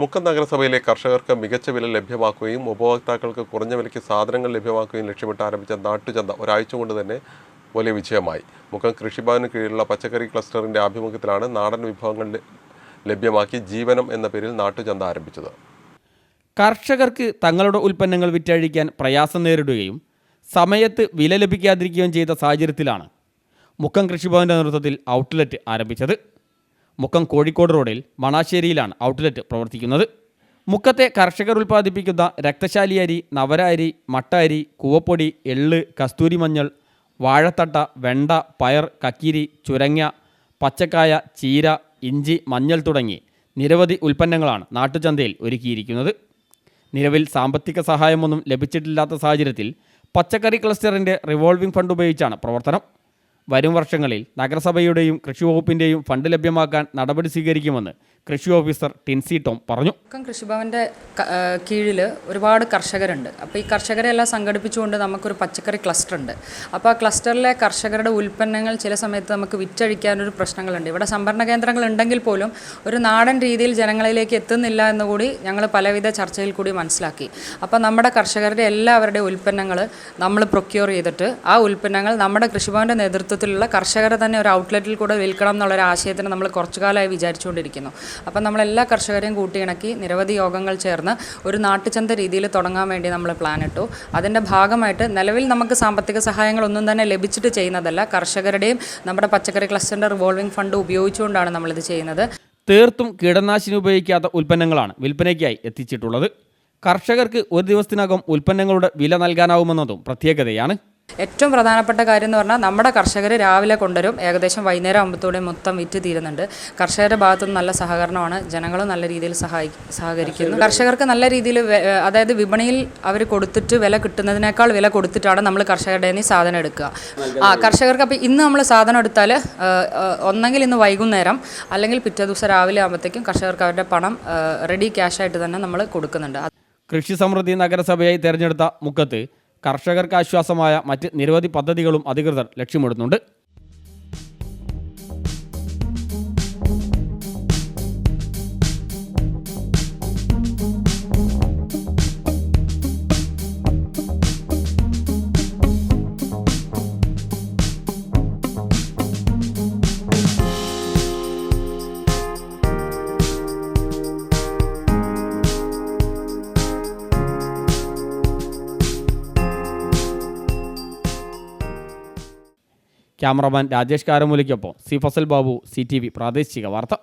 മുക്കം നഗരസഭയിലെ കർഷകർക്ക് മികച്ച വില ലഭ്യമാക്കുകയും ഉപഭോക്താക്കൾക്ക് കുറഞ്ഞ വിലയ്ക്ക് സാധനങ്ങൾ ലഭ്യമാക്കുകയും ലക്ഷ്യമിട്ട് ആരംഭിച്ച നാട്ടുചന്ത ഒരാഴ്ച കൊണ്ട് തന്നെ വലിയ വിജയമായി. മുക്കം കൃഷിഭവന് കീഴിലുള്ള പച്ചക്കറി ക്ലസ്റ്ററിന്റെ ആഭിമുഖ്യത്തിലാണ് നാടൻ വിഭവങ്ങൾ ലഭ്യമാക്കി ജീവനം എന്ന പേരിൽ നാട്ടുചന്ത ആരംഭിച്ചത്. കർഷകർക്ക് തങ്ങളുടെ ഉൽപ്പന്നങ്ങൾ വിറ്റഴിക്കാൻ പ്രയാസം നേരിടുകയും സമയത്ത് വില ലഭിക്കാതിരിക്കുകയും ചെയ്ത സാഹചര്യത്തിലാണ് മുക്കം കൃഷിഭവന്റെ നേതൃത്വത്തിൽ ഔട്ട്ലെറ്റ് ആരംഭിച്ചത്. മുക്കം കോഴിക്കോട് റോഡിൽ മണാശ്ശേരിയിലാണ് ഔട്ട്ലെറ്റ് പ്രവർത്തിക്കുന്നത്. മുക്കത്തെ കർഷകർ ഉൽപ്പാദിപ്പിക്കുന്ന രക്തശാലി അരി നവര അരി മട്ട അരി കൂവപ്പൊടി എള്ള് കസ്തൂരി മഞ്ഞൾ വാഴത്തട്ട വെണ്ട പയർ കക്കിരി ചുരങ്ങ പച്ചക്കായ ചീര ഇഞ്ചി മഞ്ഞൾ തുടങ്ങി നിരവധി ഉൽപ്പന്നങ്ങളാണ് നാട്ടുചന്തയിൽ ഒരുക്കിയിരിക്കുന്നത്. നിലവിൽ സാമ്പത്തിക സഹായമൊന്നും ലഭിച്ചിട്ടില്ലാത്ത സാഹചര്യത്തിൽ പച്ചക്കറി ക്ലസ്റ്ററിന്റെ റിവോൾവിംഗ് ഫണ്ട് ഉപയോഗിച്ചാണ് പ്രവർത്തനം. വരും വർഷങ്ങളിൽ നഗരസഭയുടെയും കൃഷി വകുപ്പിന്റെയും ഫണ്ട് ലഭ്യമാക്കാൻ നടപടി സ്വീകരിക്കുമെന്ന് കൃഷി ഓഫീസർ ടിൻസി ടോം പറഞ്ഞു. കൃഷിഭവന്റെ കീഴിൽ ഒരുപാട് കർഷകരുണ്ട്. അപ്പോൾ ഈ കർഷകരെ എല്ലാം സംഘടിപ്പിച്ചുകൊണ്ട് നമുക്കൊരു പച്ചക്കറി ക്ലസ്റ്റർ ഉണ്ട് അപ്പോൾ ആ ക്ലസ്റ്ററിലെ കർഷകരുടെ ഉൽപ്പന്നങ്ങൾ ചില സമയത്ത് നമുക്ക് വിറ്റഴിക്കാനൊരു പ്രശ്നങ്ങളുണ്ട്. ഇവിടെ സംഭരണ കേന്ദ്രങ്ങൾ ഉണ്ടെങ്കിൽ പോലും ഒരു നാടൻ രീതിയിൽ ജനങ്ങളിലേക്ക് എത്തുന്നില്ല എന്നുകൂടി ഞങ്ങൾ പലവിധ ചർച്ചയിൽ കൂടി മനസ്സിലാക്കി. അപ്പോൾ നമ്മുടെ കർഷകരുടെ എല്ലാവരുടെ ഉൽപ്പന്നങ്ങൾ നമ്മൾ പ്രൊക്യൂർ ചെയ്തിട്ട് ആ ഉൽപ്പന്നങ്ങൾ നമ്മുടെ കൃഷിഭവന്റെ നേതൃത്വത്തിലുള്ള കർഷകരെ തന്നെ ഒരു ഔട്ട്ലെറ്റിൽ കൂടെ വിൽക്കണം എന്നുള്ളൊരു ആശയത്തിന് നമ്മൾ കുറച്ചു കാലമായി വിചാരിച്ചുകൊണ്ടിരിക്കുന്നു. അപ്പം നമ്മൾ എല്ലാ കർഷകരെയും കൂട്ടിയിണക്കി നിരവധി യോഗങ്ങൾ ചേർന്ന് ഒരു നാട്ടുചന്ത രീതിയിൽ തുടങ്ങാൻ വേണ്ടി നമ്മൾ പ്ലാൻ ഇട്ടു. അതിന്റെ ഭാഗമായിട്ട് നിലവിൽ നമുക്ക് സാമ്പത്തിക സഹായങ്ങളൊന്നും തന്നെ ലഭിച്ചിട്ട് ചെയ്യുന്നതല്ല. കർഷകരുടെയും നമ്മുടെ പച്ചക്കറി ക്ലസ്റ്ററിന്റെ റിവോൾവിംഗ് ഫണ്ട് ഉപയോഗിച്ചുകൊണ്ടാണ് നമ്മളിത് ചെയ്യുന്നത്. തീർത്തും കീടനാശിനി ഉപയോഗിക്കാത്ത ഉൽപ്പന്നങ്ങളാണ് വിൽപ്പനയ്ക്കായി എത്തിച്ചിട്ടുള്ളത്. കർഷകർക്ക് ഒരു ദിവസത്തിനകം ഉൽപ്പന്നങ്ങളുടെ വില നൽകാനാവുമെന്നതും പ്രത്യേകതയാണ്. ഏറ്റവും പ്രധാനപ്പെട്ട കാര്യം എന്ന് പറഞ്ഞാൽ നമ്മുടെ കർഷകർ രാവിലെ കൊണ്ടുവരും. ഏകദേശം വൈകുന്നേരം ആകുമ്പോഴത്തോടെ മൊത്തം വിറ്റ് തീരുന്നുണ്ട്. കർഷകരുടെ ഭാഗത്തുനിന്ന് നല്ല സഹകരണമാണ്. ജനങ്ങളും നല്ല രീതിയിൽ സഹായി സഹകരിക്കുന്നു. കർഷകർക്ക് നല്ല രീതിയിൽ അതായത് വിപണിയിൽ അവർ കൊടുത്തിട്ട് വില കിട്ടുന്നതിനേക്കാൾ വില കൊടുത്തിട്ടാണ് നമ്മൾ കർഷകരുടെ നിന്ന് സാധനം എടുക്കുക. ആ കർഷകർക്ക് അപ്പോൾ ഇന്ന് നമ്മൾ സാധനം എടുത്താൽ ഒന്നെങ്കിൽ ഇന്ന് വൈകുന്നേരം അല്ലെങ്കിൽ പിറ്റേ ദിവസം രാവിലെ ആകുമ്പോഴത്തേക്കും കർഷകർക്ക് അവരുടെ പണം റെഡി ക്യാഷായിട്ട് തന്നെ നമ്മൾ കൊടുക്കുന്നുണ്ട്. കൃഷി സമൃദ്ധി നഗരസഭയായി തെരഞ്ഞെടുത്ത മുക്കത്ത് കർഷകർക്ക് ആശ്വാസമായ മറ്റ് നിരവധി പദ്ധതികളും അധികൃതർ ലക്ഷ്യമിടുന്നുണ്ട് cameraman Rajesh കാരമൂലയ്ക്കൊപ്പം C Fazal Babu C T V പ്രാദേശിക വാർത്ത.